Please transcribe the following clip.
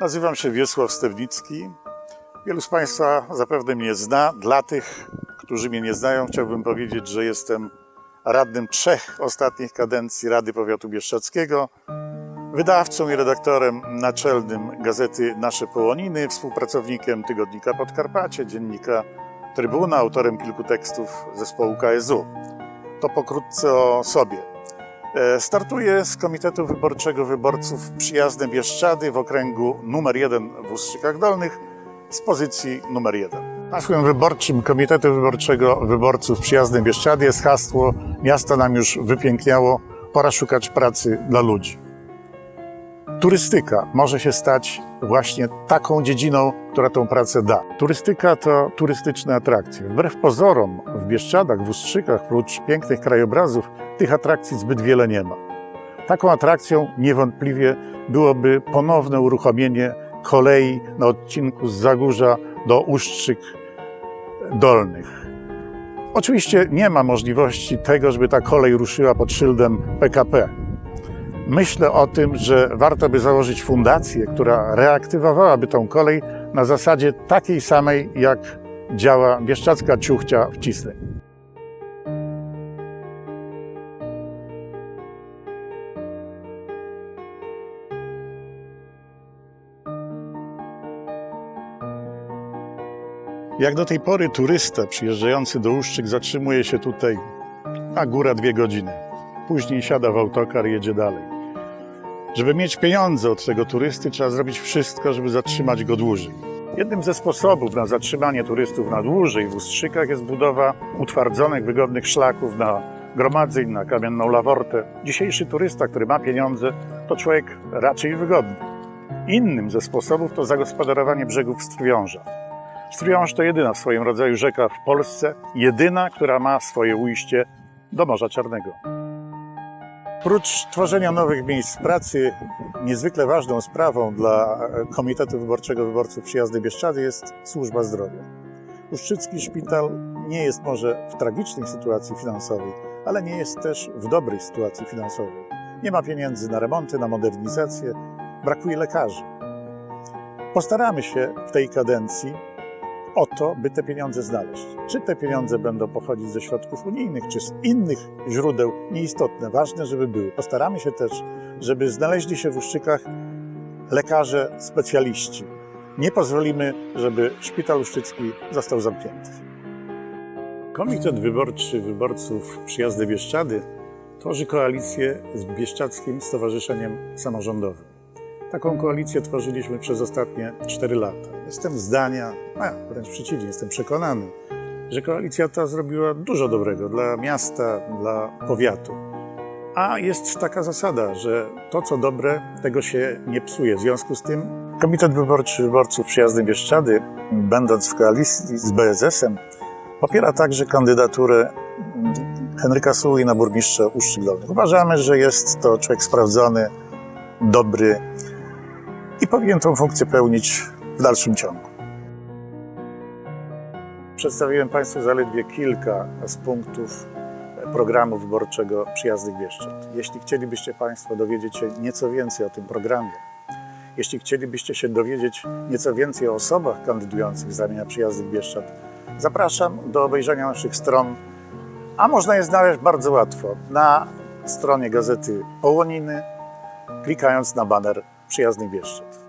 Nazywam się Wiesław Stewnicki. Wielu z Państwa zapewne mnie zna. Dla tych, którzy mnie nie znają, chciałbym powiedzieć, że jestem radnym trzech ostatnich kadencji Rady Powiatu Bieszczadzkiego, wydawcą i redaktorem naczelnym gazety Nasze Połoniny, współpracownikiem tygodnika Podkarpacie, dziennika Trybuna, autorem kilku tekstów zespołu KSU. To pokrótce o sobie. E, Startuję z Komitetu Wyborczego Wyborców Przyjazne Bieszczady w okręgu numer 1 w Ustrzykach Dolnych z pozycji numer 1. Hasłem wyborczym Komitetu Wyborczego Wyborców Przyjazne Bieszczady jest hasło Miasto nam już wypiękniało, pora szukać pracy dla ludzi. Turystyka może się stać właśnie taką dziedziną, która tą pracę da. Turystyka to turystyczne atrakcje. Wbrew pozorom w Bieszczadach, w Ustrzykach, prócz pięknych krajobrazów, tych atrakcji zbyt wiele nie ma. Taką atrakcją niewątpliwie byłoby ponowne uruchomienie kolei na odcinku z Zagórza do Ustrzyk Dolnych. Oczywiście nie ma możliwości tego, żeby ta kolej ruszyła pod szyldem PKP. Myślę o tym, że warto by założyć fundację, która reaktywowałaby tą kolej na zasadzie takiej samej, jak działa Bieszczadzka Ciuchcia w Cisnej. Jak do tej pory turysta przyjeżdżający do Uszczyk zatrzymuje się tutaj na góra dwie godziny. Później siada w autokar i jedzie dalej. Żeby mieć pieniądze od tego turysty, trzeba zrobić wszystko, żeby zatrzymać go dłużej. Jednym ze sposobów na zatrzymanie turystów na dłużej w Ustrzykach jest budowa utwardzonych, wygodnych szlaków na gromadzeń, na kamienną lawortę. Dzisiejszy turysta, który ma pieniądze, to człowiek raczej wygodny. Innym ze sposobów to zagospodarowanie brzegów Struwiąża. Struwiąż to jedyna w swoim rodzaju rzeka w Polsce, jedyna, która ma swoje ujście do Morza Czarnego. Prócz tworzenia nowych miejsc pracy, niezwykle ważną sprawą dla Komitetu Wyborczego Wyborców Przyjaznej Bieszczady jest służba zdrowia. Uszczycki Szpital nie jest może w tragicznej sytuacji finansowej, ale nie jest też w dobrej sytuacji finansowej. Nie ma pieniędzy na remonty, na modernizację, brakuje lekarzy. Postaramy się w tej kadencji o to, by te pieniądze znaleźć. Czy te pieniądze będą pochodzić ze środków unijnych, czy z innych źródeł, nieistotne. Ważne, żeby były. Postaramy się też, żeby znaleźli się w Uszczykach lekarze, specjaliści. Nie pozwolimy, żeby szpital uszczycki został zamknięty. Komitet Wyborczy Wyborców Przyjazdy Bieszczady tworzy koalicję z Bieszczadzkim Stowarzyszeniem Samorządowym. Taką koalicję tworzyliśmy przez ostatnie 4 lata. Jestem zdania, a wręcz przeciwnie, jestem przekonany, że koalicja ta zrobiła dużo dobrego dla miasta, dla powiatu. A jest taka zasada, że to, co dobre, tego się nie psuje. W związku z tym Komitet Wyborczy Wyborców Przyjazdy Bieszczady, będąc w koalicji z BSS-em, popiera także kandydaturę Henryka Suły na burmistrza Uszczyk. Uważamy, że jest to człowiek sprawdzony, dobry, powinien tą funkcję pełnić w dalszym ciągu. Przedstawiłem Państwu zaledwie kilka z punktów programu wyborczego Przyjaznych Bieszczad. Jeśli chcielibyście Państwo dowiedzieć się nieco więcej o tym programie, jeśli chcielibyście się dowiedzieć nieco więcej o osobach kandydujących z ramienia Przyjaznych Bieszczad, zapraszam do obejrzenia naszych stron, a można je znaleźć bardzo łatwo na stronie gazety Połoniny, klikając na baner Przyjaznych Bieszczad.